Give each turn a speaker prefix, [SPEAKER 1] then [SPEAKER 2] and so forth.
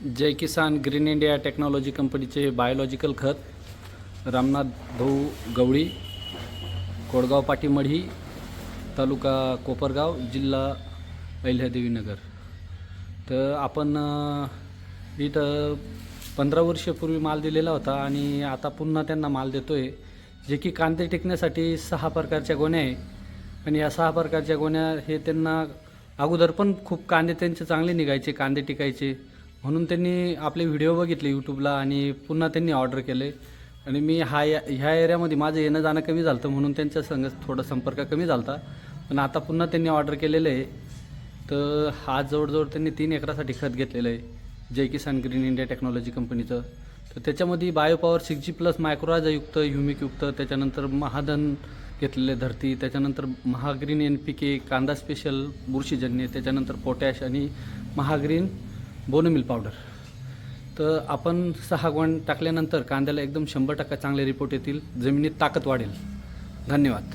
[SPEAKER 1] Jai Kisan green India technology कंपनीचे biological खत रामनाथ भाऊ गवळी कोडगाव पाटीमढी तालुका कोपरगाव जिल्हा अहिल्यादेवीनगर तर आपण इथं पंधरा वर्षापूर्वी माल दिलेला होता आणि आता पुन्हा त्यांना माल देतो आहे जे की कांदे टिकण्यासाठी सहा प्रकारच्या गोण्या आहे. आणि या सहा प्रकारच्या गोण्या हे त्यांना अगोदर पण खूप कांदे त्यांचे चांगले निघायचे कांदे टिकायचे. म्हणून त्यांनी आपले व्हिडिओ बघितले यूट्यूबला आणि पुन्हा त्यांनी ऑर्डर केले. आणि मी हा या ह्या एरियामध्ये माझं येणं जाणं कमी झालं होतं म्हणून त्यांच्या संग थोडा संपर्क कमी झाला होता पण आता पुन्हा त्यांनी ऑर्डर केलेलं आहे. तर हा जवळजवळ त्यांनी तीन एकरासाठी खत घेतलेलं आहे. Jai Kisan green India technology कंपनीचं. तर त्याच्यामध्ये बायोपॉवर सिक्स जी प्लस मायक्रोराजायुक्त ह्युमिकयुक्त त्याच्यानंतर महाधन घेतलेले धरती त्याच्यानंतर महाग्रीन एन पी के कांदा स्पेशल बुरशीजन्य त्याच्यानंतर पोटॅश आणि महाग्रीन बोनमिल पावडर. तर आपण सहा गुण टाकल्यानंतर कांद्याला एकदम शंभर टक्का चांगले रिपोर्ट येतील. जमिनीत ताकद वाढेल. धन्यवाद.